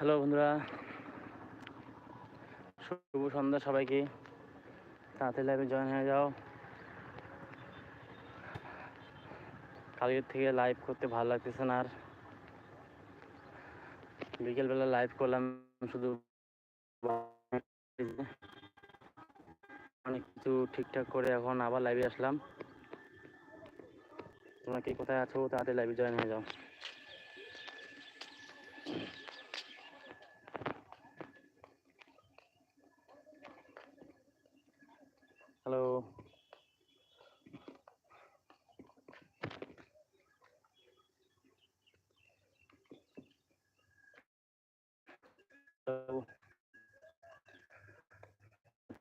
Hello বন্ধুরা। শুভ সন্ধ্যা সবাইকে। তাড়াতাড়ি লাইভে জয়েন হয়ে যাও। কালকের থেকে লাইভ করতে ভালো লাগতেছে না আর। বিকেলবেলা লাইভ করলাম শুধু। অনেক কিছু ঠিকঠাক করে এখন আবার লাইভে আসলাম। তোমরা কে কোথায় আছো? তাড়াতাড়ি লাইভে জয়েন হয়ে যাও হ্যালো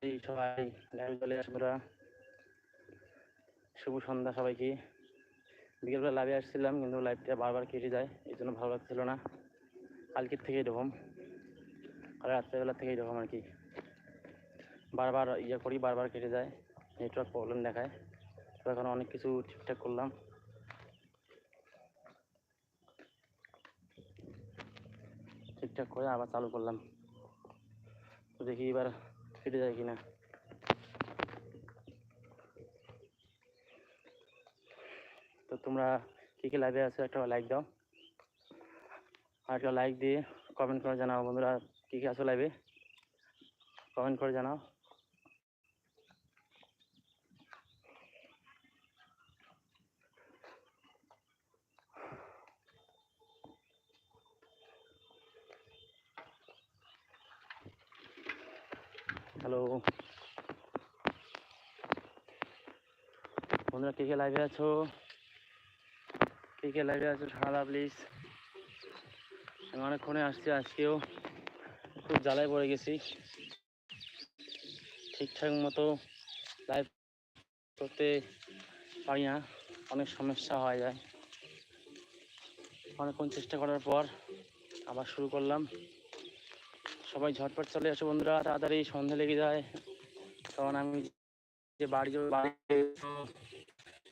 এই সবাই চলে শুভ সন্ধ্যা সবাইকে। বিকেলবেলা লাইভে আসছিলাম, কিন্তু লাইভটা বারবার কেটে যায়, এই জন্য ভালো লাগছিল না। কালকের থেকেই এরকম। কাল রাত্রেবেলা থেকেই এরকম আর কি। বারবার ইয়ে করি, বারবার কেটে যায়। নেটওয়ার্ক প্রবলেম দেখায়। তো এখন অনেক কিছু ঠিকঠাক করলাম। ঠিকঠাক করে আবার চালু করলাম। তো দেখি এবার কেটে যায় কিনা। তো তোমরা কী কী লাইভে আছো একটা লাইক দাও। আর একটা লাইক দিয়ে কমেন্ট করে জানাও বন্ধুরা, কী কী আছো লাইভে কমেন্ট করে জানাও। হ্যালো। বন্ধুরা, কে কে লাইভে আছো? কে কে লাইভে আছো? সাদা প্লিজ আমি অনেকক্ষণে আসছি, আজকেও খুব জ্বালায় পড়ে গেছি। ঠিকঠাক মতো লাইভ করতে পারি না। অনেক সমস্যা হয়ে যায়। অনেকক্ষণ চেষ্টা করার পর আবার শুরু করলাম। সবাই ঝটপট চলে আসে বন্ধুরা, তাড়াতাড়ি সন্ধে লেগে যায়। কারণ আমি যে বাড়ি যে বাড়িতে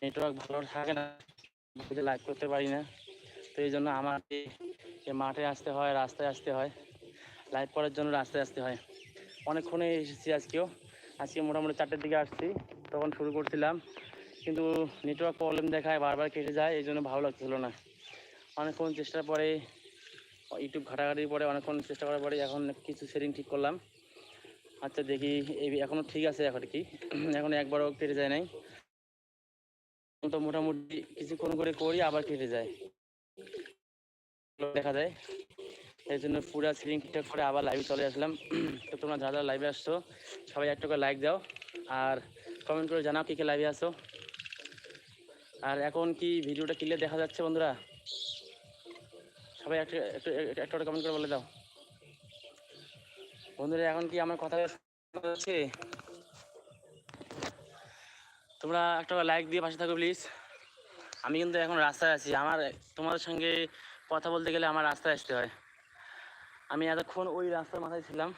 নেটওয়ার্ক ভালো থাকে না লাইভ করতে পারি না। তো এই জন্য আমাকে যে মাঠে আসতে হয়, রাস্তায় আসতে হয়। লাইভ করার জন্য রাস্তায় আসতে হয়। অনেকক্ষণে এসেছি আজকেও। আজকে মোটামুটি চারটের দিকে আসছি, তখন শুরু করছিলাম। কিন্তু নেটওয়ার্ক প্রবলেম দেখায় বারবার কেটে যায়, এই জন্য ভালো লাগছিল না। অনেকক্ষণ চেষ্টার পরে ইউটিউব ঘাটাঘাটির পরে অনেকক্ষণ চেষ্টা করার পরে এখন কিছু সেটিং ঠিক করলাম। আচ্ছা দেখি এই এখনও ঠিক আছে এখন কি? এখন একবারও কেটে যায় নাই। তো মোটামুটি কিছুক্ষণ করে করি, আবার কেটে যায়। দেখা যায়। এই জন্য পুরো সিলিং ঠিকঠাক করে আবার লাইভে চলে আসলাম। তো তোমরা যারা যারা লাইভে আসছো, সবাই একটা করে লাইক দাও। আর কমেন্ট করে জানাও কে কে লাইভে আসো আর এখন কি ভিডিওটা ক্লিয়ার দেখা যাচ্ছে বন্ধুরা? সবাই একটা, একটু, একটা কমেন্ট করে বলে দাও। বন্ধুরা, এখন কি আমার কথা যাচ্ছে তোমরা একটা লাইক দিয়ে পাশে থাকো প্লিজ আমি কিন্তু এখন রাস্তায় আছি। আমার, তোমাদের সঙ্গে কথা বলতে গেলে আমার রাস্তায় আসতে হয়। আমি এতক্ষণ ওই রাস্তার মাথায় ছিলাম।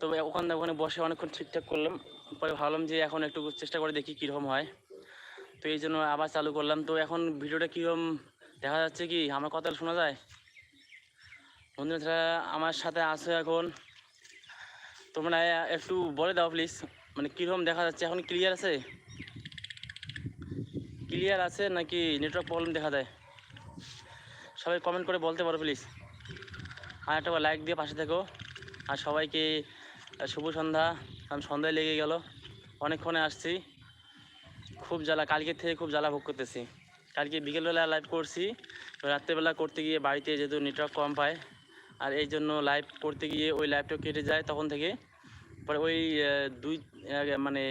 তবে ওখানে ওখানে বসে অনেকক্ষণ ঠিকঠাক করলাম। পরে ভাবলাম যে এখন একটু চেষ্টা করে দেখি কীরকম হয়। তো এই জন্য আবার চালু করলাম। তো এখন ভিডিওটা কীরকম দেখা যাচ্ছে কি, আমার কথা শোনা যায়? বন্ধুরা আমার সাথে আসো এখন, তোমরা একটু বলে দাও প্লিজ মানে কীরকম দেখা যাচ্ছে? এখন ক্লিয়ার আছে? ক্লিয়ার আছে নাকি নেটওয়ার্ক প্রবলেম দেখা দেয়? সবাই কমেন্ট করে বলতে পারো প্লিজ আর একটা লাইক দিয়ে পাশে থেকো। আর সবাইকে শুভ সন্ধ্যা। কারণ সন্ধ্যায় লেগে গেল। অনেকক্ষণে আসছি। খুব জ্বালা, কালকের থেকে খুব জ্বালা ভোগ করতেছি। কালকে বিকেলবেলা লাইভ করছি। রাত্রেবেলা করতে গিয়ে বাড়িতে যেহেতু নেটওয়ার্ক কম পায়, আর এই জন্য লাইভ করতে গিয়ে ওই লাইভটা কেটে যায় তখন থেকে। পরে ওই দুই মানে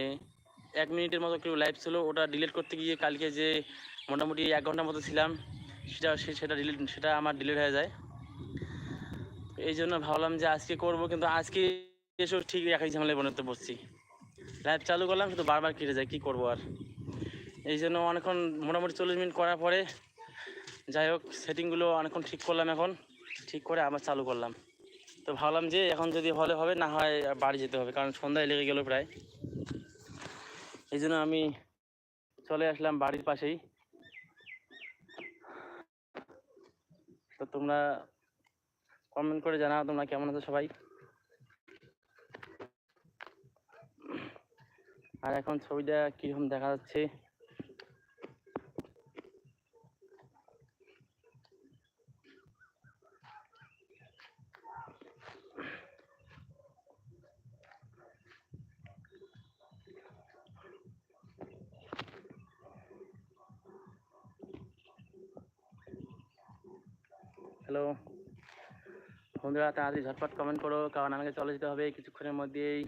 এক মিনিটের মতো কেউ লাইভ ছিল, ওটা ডিলিট করতে গিয়ে কালকে যে মোটামুটি এক ঘণ্টার মতো ছিলাম, সেটা সেটা ডিলিট সেটা আমার ডিলিট হয়ে যায়। এই জন্য ভাবলাম যে আজকে করব, কিন্তু আজকে এসব ঠিক একই ঝামেলায় বনাতে বসছি লাইভ চালু করলাম, কিন্তু বারবার কেটে যায়, কী করব আর? এই জন্য অনেকক্ষণ মোটামুটি চল্লিশ মিনিট করার পরে যাই হোক, সেটিংগুলো অনেকক্ষণ ঠিক করলাম এখন। ঠিক করে আবার চালু করলাম। তো ভাবলাম যে এখন যদি হলে হবে, না হয় বাড়ি যেতে হবে, কারণ সন্ধ্যায় লেগে গেল প্রায়। এই জন্য আমি চলে আসলাম বাড়ির পাশেই। তো তোমরা কমেন্ট করে জানাও তোমরা কেমন আছো সবাই। আর এখন ছবিটা কীরকম দেখা যাচ্ছে? হ্যালো। বন্ধুরা তাড়াতাড়ি ঝটপট কমেন্ট করো, কারণ আমাকে চলে যেতে হবে, কিছুক্ষণের মধ্যেই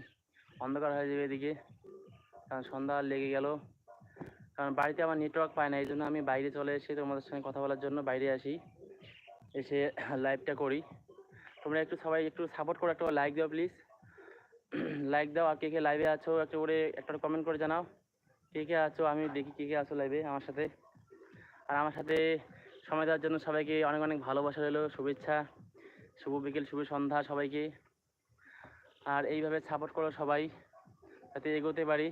অন্ধকার হয়ে যাবে এদিকে। কারণ সন্ধ্যা লেগে গেল। কারণ বাড়িতে আমার নেটওয়ার্ক পায় না, এই জন্য আমি বাইরে চলে এসে তোমাদের সঙ্গে কথা বলার জন্য বাইরে আসি। এসে লাইভটা করি। তোমরা একটু সবাই একটু সাপোর্ট করো, একটা লাইক দাও প্লিজ লাইক দাও, আর কে কে লাইভে আছো, একটা করে একটা কমেন্ট করে জানাও। কে কে আছো, আমি দেখি কে কে আছো লাইভে আমার সাথে। আর আমার সাথে সময় দেওয়ার জন্য সবাইকে অনেক অনেক ভালোবাসা রইল, শুভেচ্ছা, শুভ বিকেল, শুভ সন্ধ্যা সবাইকে। আর এইভাবে সাপোর্ট করো সবাই, যাতে এগোতে পারি।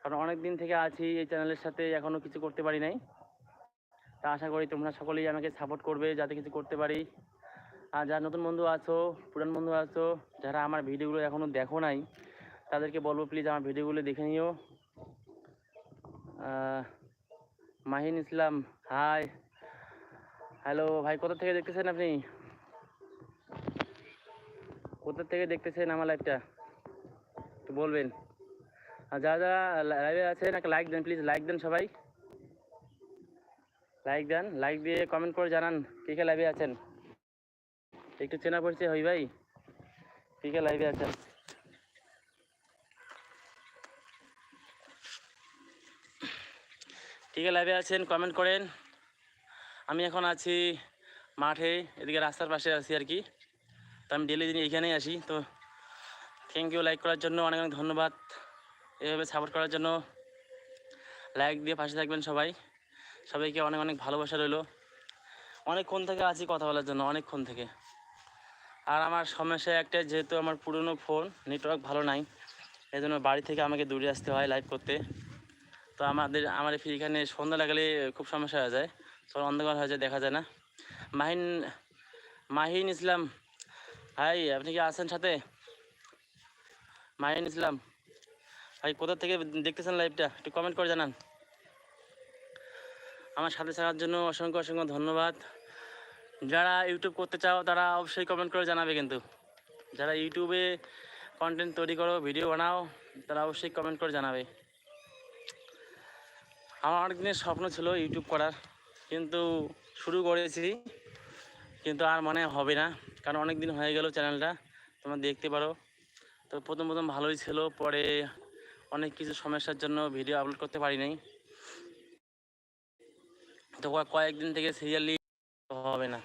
কারণ অনেক দিন থেকে আছি এই চ্যানেলের সাথে এখনও কিছু করতে পারি নাই। তা আশা করি তোমরা সকলেই আমাকে সাপোর্ট করবে, যাতে কিছু করতে পারি। আর যারা নতুন বন্ধু আছো, পুরান বন্ধু আছো, যারা আমার ভিডিওগুলো এখনও দেখো নাই, তাদেরকে বলব প্লিজ আমার ভিডিওগুলো দেখে নিও। মাহিন ইসলাম হাই হ্যালো ভাই, কোথা থেকে দেখতেছেন আপনি? কোথা থেকে দেখতেছেন আমার লাইভটা একটু বলবেন। আর যারা যারা লাইভে আছেন, একটা লাইক দেন প্লিজ লাইক দেন সবাই। লাইক দেন লাইক দিয়ে কমেন্ট করে জানান কে কে লাইভে আছেন। একটু চেনা পরিচয় হই ভাই, কে কে লাইভে আছেন? কে কে লাইভে আছেন কমেন্ট করেন। আমি এখন আছি মাঠে, এদিকে রাস্তার পাশে আছি আর কি। তো আমি ডেলি দিন এখানেই আসি তো থ্যাংক ইউ লাইক করার জন্য অনেক অনেক ধন্যবাদ। এভাবে সাপোর্ট করার জন্য লাইক দিয়ে পাশে থাকবেন সবাই। সবাইকে অনেক অনেক ভালোবাসা রইল। অনেকক্ষণ থেকে আছি কথা বলার জন্য অনেকক্ষণ থেকে। আর আমার সমস্যা একটা যেহেতু আমার পুরনো ফোন নেটওয়ার্ক ভালো নাই এই জন্য বাড়ি থেকে আমাকে দূরে আসতে হয় লাইভ করতে। তো আমাদের আমার এখানে সন্ধ্যা লাগালে খুব সমস্যা হয়ে যায়। তখন অন্ধকার হয়ে যায় দেখা যায় না। মাহিন মাহিন ইসলাম, ভাই, আপনি কি আছেন সাথে? মাহিন ইসলাম, ভাই, কোথা থেকে দেখতেছেন লাইভটা একটু কমেন্ট করে জানান। আমার সাথে থাকার জন্য অসংখ্য অসংখ্য ধন্যবাদ। যারা ইউটিউব করতে চাও, তারা অবশ্যই কমেন্ট করে জানাবে কিন্তু। যারা ইউটিউবে কন্টেন্ট তৈরি করো ভিডিও বানাও, তারা অবশ্যই কমেন্ট করে জানাবে। আমার অনেক দিনের স্বপ্ন ছিল ইউটিউব করার। কিন্তু শুরু করেছি, কিন্তু আর মনে হবে না। কারণ অনেক দিন হয়ে গেল চ্যানেলটা, তোমরা দেখতে পারো। তো প্রথম প্রথম ভালোই ছিল, পরে অনেক কিছু সমস্যার জন্য ভিডিও আপলোড করতে পারি নাই। তো কয়েকদিন থেকে সিরিয়ালি হবে না।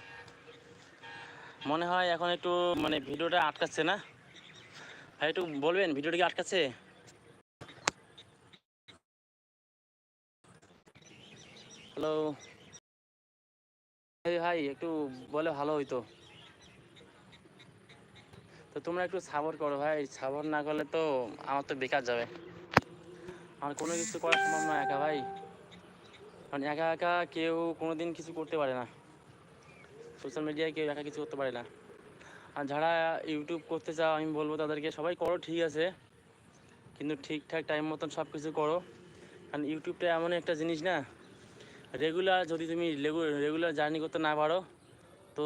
মনে হয় এখন একটু মানে ভিডিওটা আটকাচ্ছে না। ভাই, একটু বলবেন, ভিডিওটা কি আটকাচ্ছে? হ্যালো। ভাই, একটু বলে ভালো হইতো। তো তোমরা একটু সাপোর্ট করো ভাই সাপোর্ট না করলে তো আমার তো বেকার যাবে। আমার কোনো কিছু করা সম্ভব না একা ভাই। কারণ একা একা কেউ কোনো দিন কিছু করতে পারে না। সোশ্যাল মিডিয়ায় কেউ একা কিছু করতে পারে না। আর যারা ইউটিউব করতে চাও, আমি বলব তাদেরকে, সবাই করো, ঠিক আছে। কিন্তু ঠিকঠাক টাইম মতন সব কিছু করো। কারণ ইউটিউবটা এমন একটা জিনিস না রেগুলার যদি তুমি রেগুলার জার্নি করতে না পারো, তো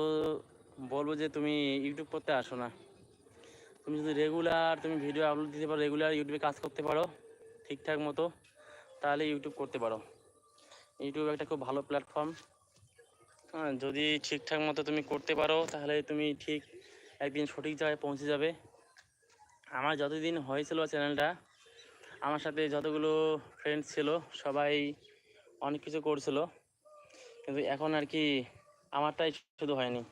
বলব যে তুমি ইউটিউব করতে আসো না। তুমি যদি রেগুলার তুমি ভিডিও আপলোড দিতে পারো রেগুলার ইউটিউবে কাজ করতে পারো, ঠিকঠাক মতো, তাহলে ইউটিউব করতে পারো। ইউটিউব একটা খুব ভালো প্ল্যাটফর্ম হ্যাঁ যদি ঠিকঠাক মতো তুমি করতে পারো, তাহলে তুমি ঠিক একদিন সঠিক জায়গায় পৌঁছে যাবে। আমার যতদিন হয়েছিল চ্যানেলটা আমার সাথে যতগুলো ফ্রেন্ডস ছিল, সবাই অনেক কিছু করছিল। কিন্তু এখন আর কি আমারটাই শুধু হয়নি।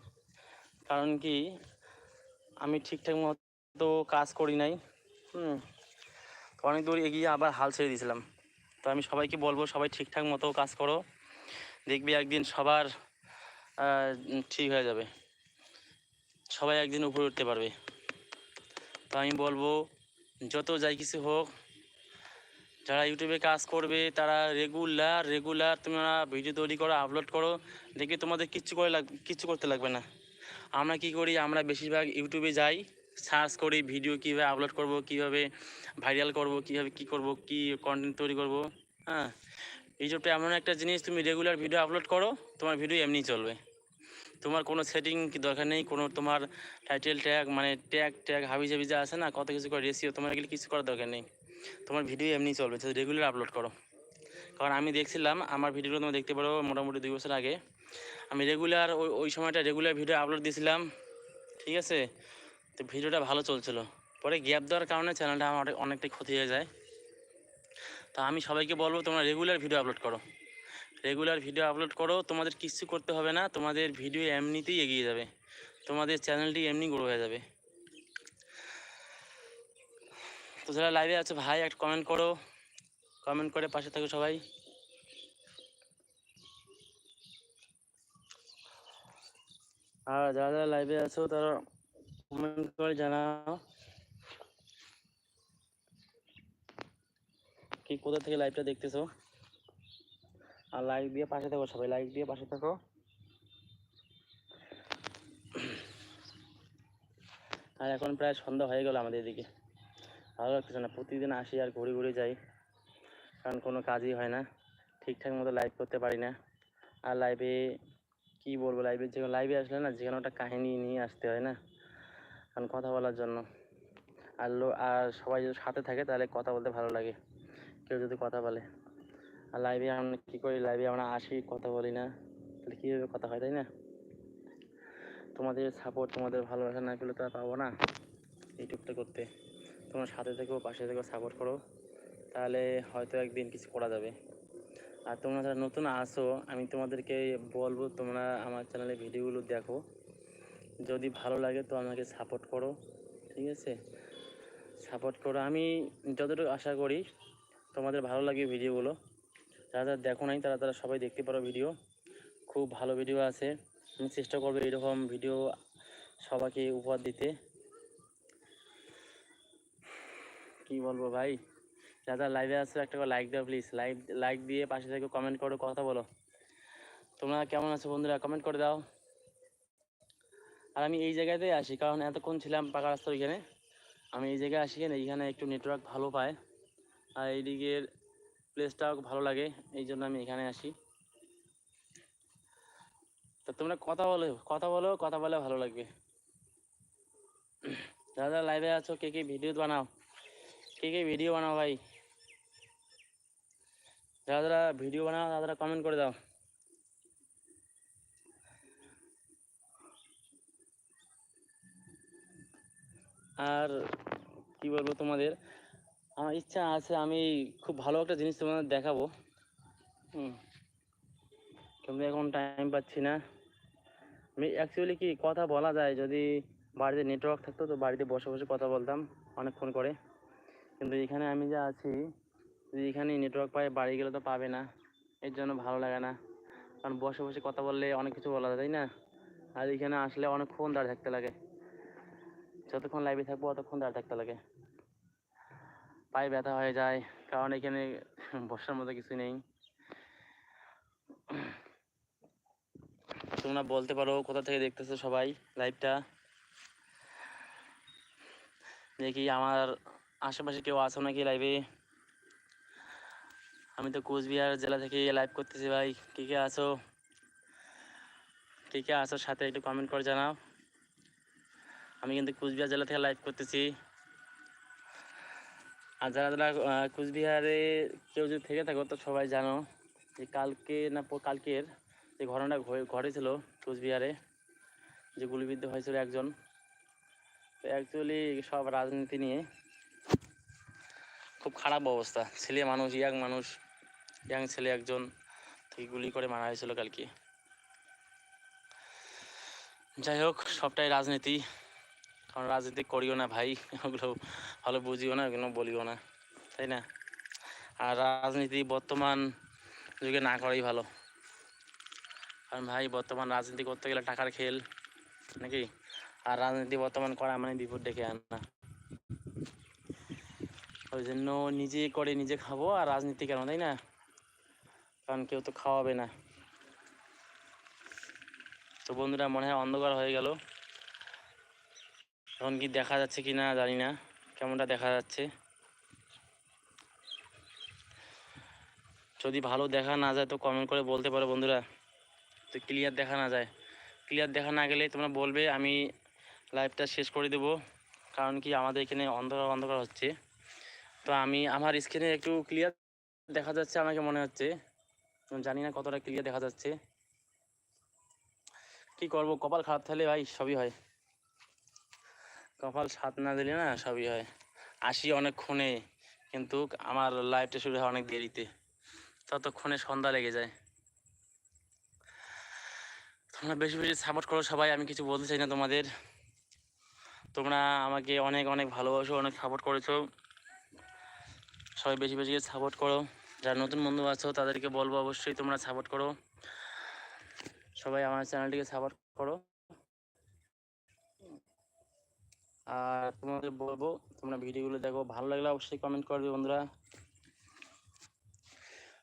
কারণ কি, আমি ঠিকঠাক মতো কাজ করি নাই, হুম। অনেক দূর এগিয়ে আবার হাল ছেড়ে দিয়েছিলাম। তো আমি সবাইকে বলব, সবাই ঠিকঠাক মতো কাজ করো। দেখবি একদিন সবার ঠিক হয়ে যাবে। সবাই একদিন উপরে উঠতে পারবে। তো আমি বলব, যত যাই কিছু হোক যারা ইউটিউবে কাজ করবে, তারা রেগুলার রেগুলার তোমরা ভিডিও তৈরি করো আপলোড করো, দেখবে তোমাদের কিচ্ছু করে লাগ, কিচ্ছু করতে লাগবে না। আমরা কি করি, আমরা বেশিরভাগ ইউটিউবে যাই সার্চ করি ভিডিও কীভাবে আপলোড করব, কীভাবে ভাইরাল করব, কীভাবে কী করব, কী কন্টেন্ট তৈরি করব হ্যাঁ? ইউটিউবটা এমন একটা জিনিস, তুমি রেগুলার ভিডিও আপলোড করো, তোমার ভিডিও এমনি চলবে। তোমার কোনো সেটিং দরকার নেই, কোনো তোমার টাইটেল ট্যাগ মানে ট্যাগ ট্যাগ হাবি জাবি যা আছে না, কত কিছু করে রেসিও তোমার এগুলো কিছু করার দরকার নেই। তোমার ভিডিও এমনি চলবে রেগুলার আপলোড করো। কারণ আমি দেখছিলাম, আমার ভিডিওগুলো তুমি দেখতে পারো মোটামুটি দুই বছর আগে। আমি রেগুলার ওই ওই সময়টা রেগুলার ভিডিও আপলোড দিয়েছিলাম, ঠিক আছে? তো ভিডিওটা ভালো চলছিল। পরে গ্যাপ দেওয়ার কারণে চ্যানেলটা আমার অনেকটাই ক্ষতি হয়ে যায়। তা আমি সবাইকে বলব, তোমরা রেগুলার ভিডিও আপলোড করো। রেগুলার ভিডিও আপলোড করো, তোমাদের কিচ্ছু করতে হবে না, তোমাদের ভিডিও এমনিতেই এগিয়ে যাবে। তোমাদের চ্যানেলটি এমনি গ্রো হয়ে যাবে। তো যারা লাইভে আছে, ভাই, একটা কমেন্ট করো। কমেন্ট করে পাশে থাকো সবাই। আর যারা যারা লাইভে আছো, তারা কমেন্ট করে জানাও। কি, কোথা থেকে লাইভটা দেখতেছো? আর লাইক দিয়ে পাশে থাকো সবাই লাইক দিয়ে পাশে থাকো। আর এখন প্রায় সন্ধ্যা হয়ে গেল আমাদের এদিকে। ভালো লাগতেছে না। প্রতিদিন আসি আর ঘুরে ঘুরে যাই, কারণ কোনো কাজই হয় না। ঠিকঠাক মতো লাইভ করতে পারি না। আর লাইভে কি বলব লাইভে যে লাইভে আসলে না, যে কোনো একটা কাহিনী নিয়ে আসতে হয় না। কারণ কথা বলার জন্য। আর লো, আর সবাই যদি সাথে থাকে, তাহলে কথা বলতে ভালো লাগে। কেউ যদি কথা বলে। আর লাইভে আমরা কী করি লাইভে আমরা আসি, কথা বলি না। তাহলে কীভাবে কথা হয়, তাই না? তোমাদের সাপোর্ট তোমাদের ভালোবাসা না পেলে তো আর পাবো না। ইউটিউবটা করতে। তোমরা সাথে থেকেও পাশে থেকেও সাপোর্ট করো, তাহলে হয়তো একদিন কিছু করা যাবে। আর তোমরা যারা নতুন আসো আমি তোমাদেরকে বলব, তোমরা আমার চ্যানেলে ভিডিওগুলো দেখো। যদি ভালো লাগে তো আমাকে সাপোর্ট করো, ঠিক আছে? সাপোর্ট করো। আমি যতটুকু আশা করি, তোমাদের ভালো লাগে ভিডিওগুলো। যারা যারা দেখো নাই, তারা তারা সবাই দেখতে পারো ভিডিও। খুব ভালো ভিডিও আছে। আমি চেষ্টা করব এরকম ভিডিও সবাইকে উপহার দিতে। কি বলব ভাই? যারা লাইভে আসো একটা করে লাইক দাও প্লিজ লাইক লাইক দিয়ে পাশে থেকে কমেন্ট করো, কথা বলো। তোমরা কেমন আছো বন্ধুরা? কমেন্ট করে দাও। আর আমি এই জায়গাতেই আসি, কারণ এতক্ষণ ছিলাম পাকা রাস্তার ওইখানে। আমি এই জায়গায় আসি কেন এইখানে একটু নেটওয়ার্ক ভালো পায়। আর এইদিকের প্লেসটাও ভালো লাগে, এই জন্য আমি এখানে আসি। তো তোমরা কথা বলো কথা বলো, কথা বলে ভালো লাগবে। যারা লাইভে আছো, কে কে ভিডিও বানাও। কে ভিডিও বানাও ভাই। যারা ভিডিও বানাও, তারা কমেন্ট করে দাও। আর কি বলব তোমাদের? আমার ইচ্ছা আছে আমি খুব ভালো একটা জিনিস তোমাদের দেখাবো। হুম। কিন্তু এখন টাইম পাচ্ছি না। আমি অ্যাকচুয়ালি কি কথা বলা যায়? যদি বাড়িতে নেটওয়ার্ক থাকতো তো বাড়িতে বসে বসে কথা বলতাম অনেকক্ষণ করে। কিন্তু এখানে আমি যা আছি যদি এখানে নেটওয়ার্ক পাই বাড়ি গেলে তো পাবে না। এর জন্য ভালো লাগে না। কারণ বসে বসে কথা বললে অনেক কিছু বলা যায়, তাই না? আর এখানে আসলে অনেকক্ষণ দাঁড়িয়ে থাকতে লাগে। যতক্ষণ লাইভে থাকব, অতক্ষণ দাঁড়িয়ে থাকতে লাগে। পায়ে ব্যথা হয়ে যায়, কারণ এখানে বসার মতো কিছু নেই। তোমরা বলতে পারো কোথা থেকে দেখতেছো সবাই লাইভটা দেখি আমার আশেপাশে কেউ আছো নাকি লাইভে আমি তো কোচবিহার জেলা থেকে লাইভ করতেছি ভাই। কে কে আছো? কে কে আছো সাথে একটু কমেন্ট করে জানাও। আমি কিন্তু কুচবিহার জেলা থেকে লাইভ করতেছি। আর যারা যারা কুচবিহারে কেউ যদি থেকে থাকো তো সবাই জানো যে কালকে না কালকের যে ঘটনাটা ঘটে- ঘটেছিল কুচবিহারে, যে গুলিবিদ্ধ হয়েছিল একজন। তো অ্যাকচুয়ালি সব রাজনীতি নিয়ে খুব খারাপ অবস্থা। ছেলে মানুষ, ইয়াং মানুষ, ইয়াং ছেলে একজন থেকে গুলি করে মারা হয়েছিল কালকে। যাই হোক, সবটাই রাজনীতি। কারণ রাজনীতি করিও না ভাই, ওগুলো ভালো বুঝিও না, ওগুলো বলিও না, তাই না? আর রাজনীতি বর্তমান যুগে না করাই ভালো। কারণ ভাই, বর্তমান রাজনীতি করতে গেলে টাকার খেল, নাকি? আর রাজনীতি বর্তমান করা মানে বিপদ ডেকে আনা। ওই জন্য নিজে করে নিজে খাব আর রাজনীতি কেন, তাই না? কারণ কেউ তো খাওয়াবে না। তো বন্ধুরা, মনে হয় অন্ধকার হয়ে গেল। এখন কি দেখা যাচ্ছে কি না জানি না, কেমনটা দেখা যাচ্ছে। যদি ভালো দেখা না যায় তো কমেন্ট করে বলতে পারো বন্ধুরা। তো ক্লিয়ার দেখা না যায়। ক্লিয়ার দেখা না গেলে তোমরা বলবে, আমি লাইভটা শেষ করে দেবো। কারণ কি আমাদের এখানে অন্ধকার অন্ধকার হচ্ছে। তো আমি, আমার স্ক্রিনে একটু ক্লিয়ার দেখা যাচ্ছে আমাকে মনে হচ্ছে। জানি না কতটা ক্লিয়ার দেখা যাচ্ছে। কি করব? কপাল খারাপ থাকলে ভাই সবই হয়। কপাল সাত না দিলে না সবই হয়। আসি অনেকক্ষণে, কিন্তু আমার লাইফটা শুরু হয় অনেক দেরিতে। ততক্ষণে সন্ধ্যা লেগে যায়। তোমরা বেশি বেশি সাপোর্ট করো সবাই, আমি কিছু বলতে চাই না তোমাদের। তোমরা আমাকে অনেক অনেক ভালোবাসো, অনেক সাপোর্ট করেছ। সবাই বেশি বেশি সাপোর্ট করো। যারা নতুন বন্ধু আছো, তাদেরকে বলব অবশ্যই তোমরা সাপোর্ট করো। সবাই আমার চ্যানেলটিকে সাপোর্ট করো। আর তোমাদের বলব, তোমরা ভিডিওগুলো দেখো। ভালো লাগলে অবশ্যই কমেন্ট করবে বন্ধুরা।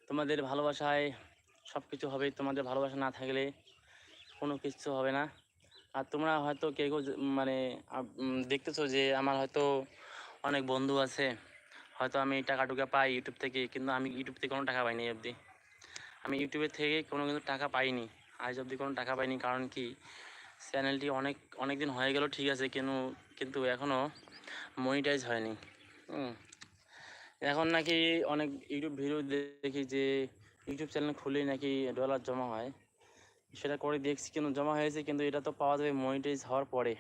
তোমাদের ভালোবাসায় সব কিছু হবে। তোমাদের ভালোবাসা না থাকলে কোনো কিছু হবে না। আর তোমরা হয়তো কেউ কেউ মানে দেখতেছো যে, আমার হয়তো অনেক বন্ধু আছে। হয়তো আমি টাকা টুকা পাই ইউটিউব থেকে, কিন্তু আমি ইউটিউব থেকে কোনো টাকা পাইনি অবধি। আমি ইউটিউবের থেকে কোনো কিন্তু টাকা পাইনি। আজ অবধি কোনো টাকা পাইনি, কারণ কি? চ্যানেলটি অনেক অনেক দিন হয়ে গেল, ঠিক আছে, কিন্তু কিন্তু এখনও মনিটাইজ হয়নি। এখন নাকি অনেক ইউটিউব ভিডিও দেখি যে ইউটিউব চ্যানেল খুলেই নাকি ডলার জমা হয়। সেটা করে দেখছি, কিন্তু জমা হয়েছে, কিন্তু এটা তো পাওয়া যাবে মনিটাইজ হওয়ার পরে।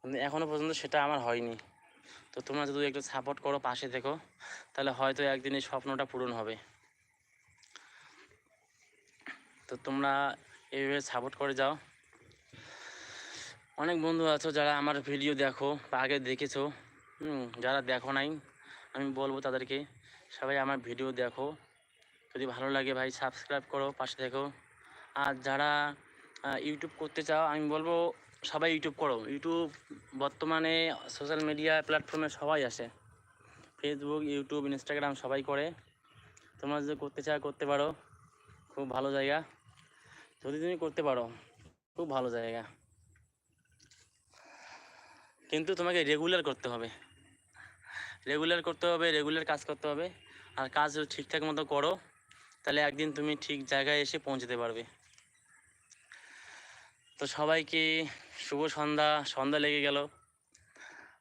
কিন্তু এখনও পর্যন্ত সেটা আমার হয়নি। তো তোমরা যদি একটু সাপোর্ট করো পাশে থেকো তাহলে হয়তো একদিন এই স্বপ্নটা পূরণ হবে। তো তোমরা এইভাবে সাপোর্ট করে যাও। অনেক বন্ধু আছো যারা আমার ভিডিও দেখো বা আগে দেখেছ। যারা দেখো নাই, আমি বলব তাদেরকে, সবাই আমার ভিডিও দেখো। যদি ভালো লাগে ভাই সাবস্ক্রাইব করো, পাশে থেকো আর যারা ইউটিউব করতে চাও, আমি বলব সবাই ইউটিউব করো। ইউটিউব বর্তমানে সোশ্যাল মিডিয়া প্ল্যাটফর্মে সবাই আসে। ফেসবুক ইউটিউব ইনস্টাগ্রাম সবাই করে। তোমরা যদি করতে চাও, করতে পারো। খুব ভালো জায়গা। যদি তুমি করতে পারো, খুব ভালো জায়গা। কিন্তু তোমাকে রেগুলার করতে হবে। রেগুলার করতে হবে রেগুলার কাজ করতে হবে। আর কাজ ঠিকঠাক মতো করো, তাহলে একদিন তুমি ঠিক জায়গায় এসে পৌঁছতে পারবে। তো সবাইকে শুভ সন্ধ্যা। সন্ধ্যা লেগে গেল।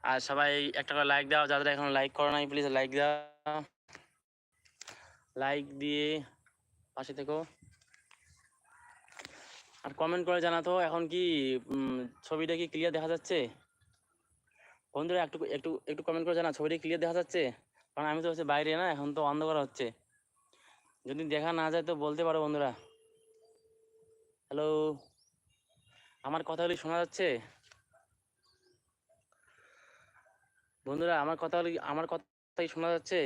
আর সবাই একটা করে লাইক দাও। যাদের এখন লাইক করো নাই প্লিজ লাইক দাও। লাইক দিয়ে পাশে থেকো। আর কমেন্ট করে জানাতো, এখন কি ছবিটা কি ক্লিয়ার দেখা যাচ্ছে? বন্ধুরা, একটু একটু একটু কমেন্ট করে জানা ছবিটা ক্লিয়ার দেখা যাচ্ছে? কারণ আমি তো হচ্ছে বাইরে না, এখন তো অন্ধকার হচ্ছে। যদি দেখা না যায় তো বলতে পারো বন্ধুরা। হ্যালো আমার কথাগুলি শোনা যাচ্ছে? বন্ধুরা আমার কথাগুলি আমার কথাই শোনা যাচ্ছে?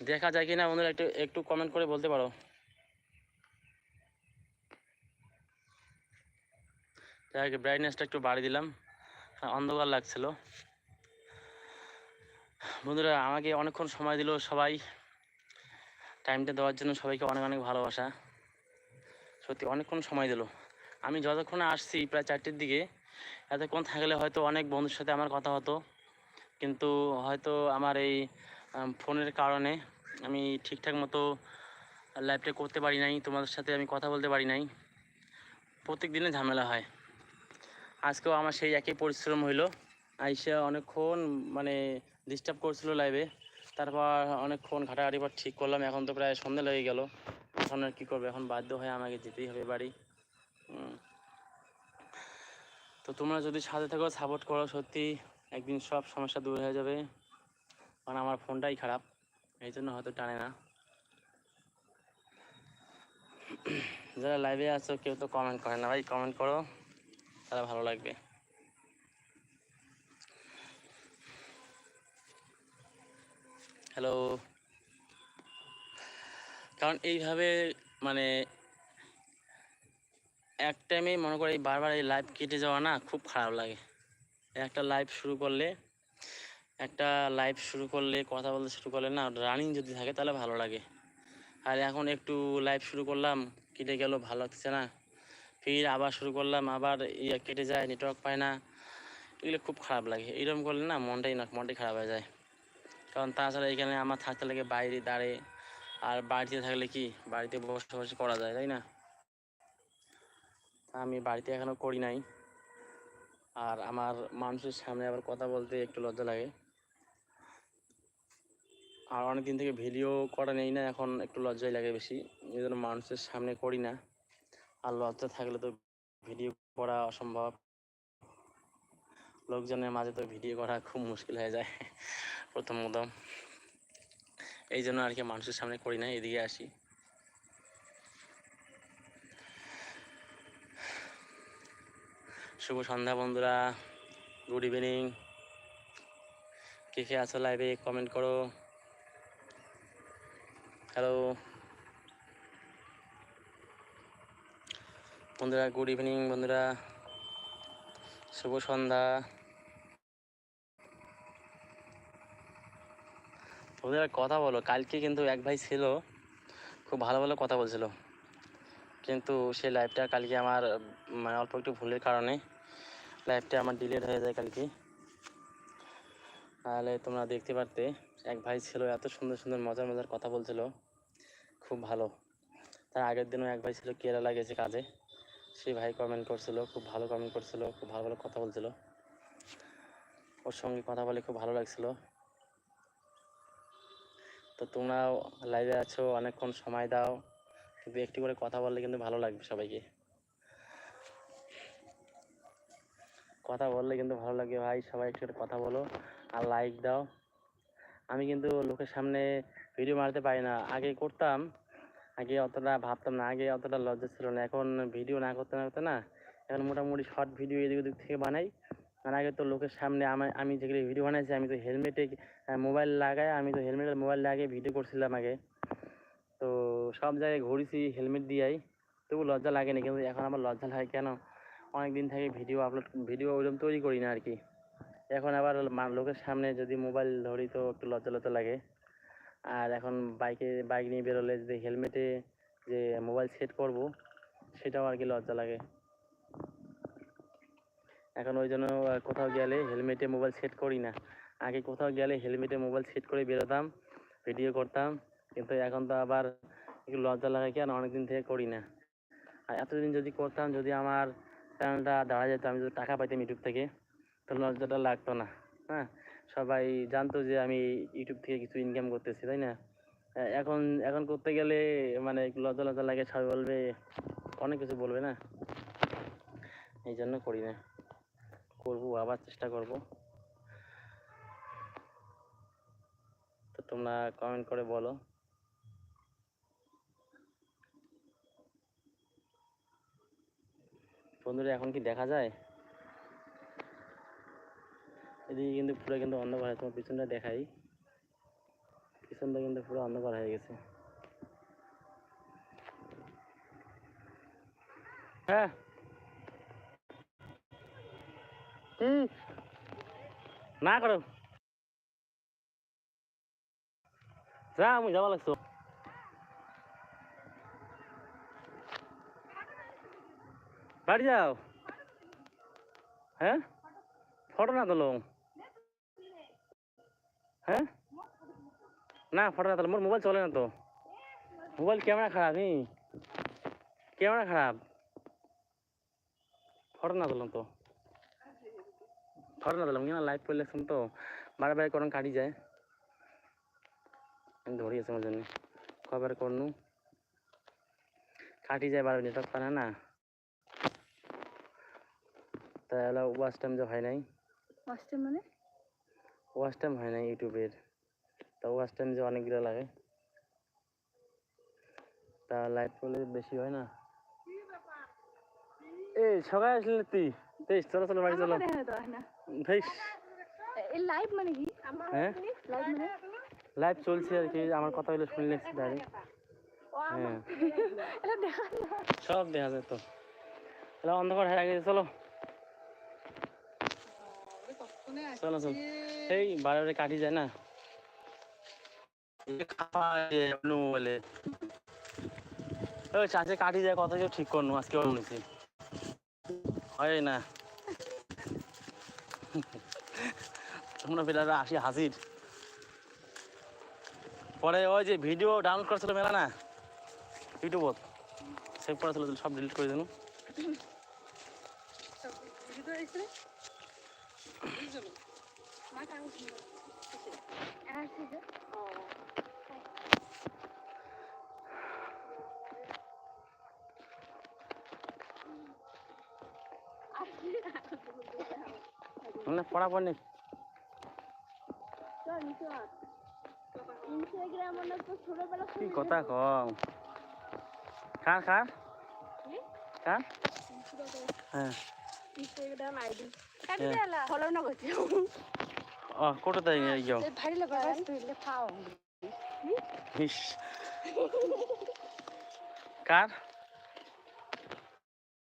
দেখা যায় কি না বন্ধুরা একটু একটু কমেন্ট করে বলতে পারো। যাই হোক ব্রাইটনেসটা একটু বাড়িয়ে দিলাম। হ্যাঁ, অন্ধকার লাগছিল। বন্ধুরা আমাকে অনেকক্ষণ সময় দিল সবাই। টাইমটা দেওয়ার জন্য সবাইকে অনেক অনেক ভালোবাসা। সত্যি অনেকক্ষণ সময় দিল। আমি যতক্ষণে আসছি প্রায় চারটের দিকে, এতক্ষণ থাকলে হয়তো অনেক বন্ধুর সাথে আমার কথা হতো। কিন্তু হয়তো আমার এই ফোনের কারণে আমি ঠিকঠাক মতো লাইভটা করতে পারি নাই, তোমাদের সাথে আমি কথা বলতে পারি নাই। প্রত্যেক দিনে ঝামেলা হয়। আজকেও আমার সেই একই পরিশ্রম হইল। আইসা অনেকক্ষণ মানে ডিস্টার্ব করছিল লাইভে তারপর অনেকক্ষণ ঘাটাঘাটি পর ঠিক করলাম। এখন তো প্রায় সন্ধ্যা লেগে গেল। এখন আর কী করব? এখন বাধ্য হয়ে আমাকে যেতেই হবে বাড়ি। তো তোমরা যদি সাথে থাকো সাপোর্ট করো, সত্যি একদিন সব সমস্যা দূর হয়ে যাবে। কারণ আমার ফোনটাই খারাপ, এই জন্য হয়তো টানে না। যারা লাইভে আছো, কেউ তো কমেন্ট করে না ভাই। কমেন্ট করো, তাহলে ভালো লাগবে। হ্যালো কারণ এইভাবে মানে এক টাইমে মনে করে বারবার এই লাইভ কেটে যাওয়া না খুব খারাপ লাগে। একটা লাইভ শুরু করলে, একটা লাইভ শুরু করলে, কথা বলতে শুরু করলে না রানিং যদি থাকে তাহলে ভালো লাগে। আর এখন একটু লাইভ শুরু করলাম, কেটে গেল, ভালো লাগছে না। ফির আবার শুরু করলাম, আবার ইয়ে কেটে যায় নেটওয়ার্ক পায় না। এগুলো খুব খারাপ লাগে। এরকম করলে না মনটাই না, মনটাই খারাপ হয়ে যায়। কারণ তাছাড়া এখানে আমার থাকতে লাগে বাইরে দাঁড়ে আর বাড়িতে থাকলে কি? বাড়িতে বসে বসে করা যায়, তাই না? আমি বাড়িতে এখনও করি নাই। আর আমার মানুষের সামনে আবার কথা বলতে একটু লজ্জা লাগে। আর অনেক দিন থেকে ভিডিও করা নেই না, এখন একটু লজ্জাই লাগে বেশি। এই জন্য মানুষের সামনে করি না। আর লজ্জা থাকলে তো ভিডিও করা অসম্ভব। লোকজনের মাঝে তো ভিডিও করা খুব মুশকিল হয়ে যায়, প্রথম প্রথম। এই জন্য আর কি মানুষের সামনে করি না এদিকে আসি। শুভ সন্ধ্যা বন্ধুরা, গুড ইভিনিং। কে কে আছো লাইভে কমেন্ট করো। হ্যালো বন্ধুরা, গুড ইভিনিং বন্ধুরা। শুভ সন্ধ্যা। বন্ধুরা কথা বলো। কালকে কিন্তু এক ভাই ছিল, খুব ভালো ভালো কথা বলছিল। কিন্তু সে লাইভটা কালকে আমার মানে অল্প একটু ভুলের কারণে লাইভটা আমার ডিলেট হয়ে যায় কালকে। তাহলে তোমরা দেখতে পারতে, এক ভাই ছিল, এত সুন্দর সুন্দর মজার মজার কথা বলছিল। খুব ভালো। তার আগের দিনও এক ভাই ছিল, কেরালা গেছে কাজে। সেই ভাই কমেন্ট করছিল, খুব ভালো কমেন্ট করছিল, খুব ভালো ভালো কথা বলছিল। ওর সঙ্গে কথা বলে খুব ভালো লাগছিল। তো তোমরাও লাইভে আছো, অনেকক্ষণ সময় দাও। কিন্তু একটি করে কথা বললে কিন্তু ভালো লাগবে সবাইকে। কথা বললে কিন্তু ভালো লাগে ভাই, সবাই একটু কথা বলো আর লাইক দাও। আমি কিন্তু লোকের সামনে ভিডিও মারতে পারি না। আগে করতাম, আগে অতটা ভাবতাম না, আগে অতটা লজ্জা ছিল না। এখন ভিডিও না করতে না করতে না, এখন মোটামুটি শর্ট ভিডিও এদিক ওদিক থেকে বানাই। আর আগে তো লোকের সামনে আমি যেগুলো ভিডিও বানাইছি, আমি তো হেলমেটে মোবাইল লাগাই, আমি তো হেলমেটের মোবাইল লাগিয়ে ভিডিও করছিলাম আগে। তো সব জায়গায় ঘুরেছি হেলমেট দিয়েই। তবু লজ্জা লাগেনি কিন্তু এখন আমার লজ্জা লাগে কেন? অনেক দিন থেকে ভিডিও আপলোড ভিডিও ওইরকম তৈরি করি না আর কি এখন আবার লোকের সামনে যদি মোবাইল ধরি তো একটু লজ্জা লজ্জা লাগে। আর এখন বাইকে বাইক নিয়ে বেরোলে যদি হেলমেটে যে মোবাইল সেট করব, সেটাও আর কি লজ্জা লাগে। এখন ওই জন্য কোথাও গেলে হেলমেটে মোবাইল সেট করি না। আগে কোথাও গেলে হেলমেটে মোবাইল সেট করে বেরোতাম, ভিডিও করতাম, কিন্তু এখন তো আবার একটু লজ্জা লাগে কেন অনেকদিন থেকে করি না। আর এতদিন যদি করতাম, যদি আমার চ্যানেলটা দাঁড়া যেত, আমি যদি টাকা পাইতাম ইউটিউব থেকে, তো লজ্জাটা লাগতো না হ্যাঁ? সবাই জানতো যে আমি ইউটিউব থেকে কিছু ইনকাম করতেছি, তাই না? এখন এখন করতে গেলে মানে লজ্জা লজ্জা লাগে, সবাই বলবে, অনেক কিছু বলবে না? এই জন্য করি না। করব আবার চেষ্টা করব। তো তোমরা কমেন্ট করে বলো। বন্ধুরা, এখন কি দেখা যায়? এদিকে কিন্তু পুরো কিন্তু অন্ধকার তোমার পিছনটা দেখাই। পিছনটা কিন্তু পুরো অন্ধকার হয়ে গেছে। হ্যাঁ কি না করো। যা, আমি যাওয়া লাগছো। বাড়ি যাও। হ্যাঁ? ফটো না তোলো। হ্যাঁ? না, ফটো না তোলো। মোর মোবাইল চলে না তো। মোবাইল ক্যামেরা খারাপ নি ক্যামেরা খারাপ। ফটো না তোলাম তো। ফটো না তোলাম কিনা লাইভ করলে তো বারে বারে করন কাটি যায় আমি ধরি আছে আমার জন্য কবার করনু কাটি যায় বারে নেটওয়ার্ক পারে না তাহলে ওয়াচ টাইম যে হয় নাই কষ্ট মানে ওয়াচ টাইম হয় নাই ইউটিউবের তা ওয়াচ টাইম যে অনেকগুলো লাগে তা লাইভ করলে বেশি হয় না এই সবাই আসলে তুই বেশ চলো চলো বাড়ি চলো আমাকে দেখা তো হয় না বেশ লাইভ মানে কি হ্যাঁ লাইভ মানে চলছে আর কি আমার কথা হলে শুনলে ডাইরেক্ট হ্যাঁ। সব দেখা যায় তো। তাহলে অন্ধকার হয়ে গেছে চলো। চলো চলো। এই বারে বারে কাটি যায় না। ওই চাষে কাটি যায় কথা কেউ ঠিক করনু আজকে শুনেছি হয় না। তোমরা পেলারা আসি হাজির। পরে ওই যে ভিডিও ডাউনলোড করেছিল মেলা না ইউটিউবত সেভ করা ছিল সব ডিলিট করে দিন। নেই ইনস্টাগ্রাম মনে কি কথা কম কার কার কার হ্যাঁ ইনস্টাগ্রাম আইডি। ফলো না করছি ও কোটো তাই যাও ভারী লাগা তুইলে খাও কার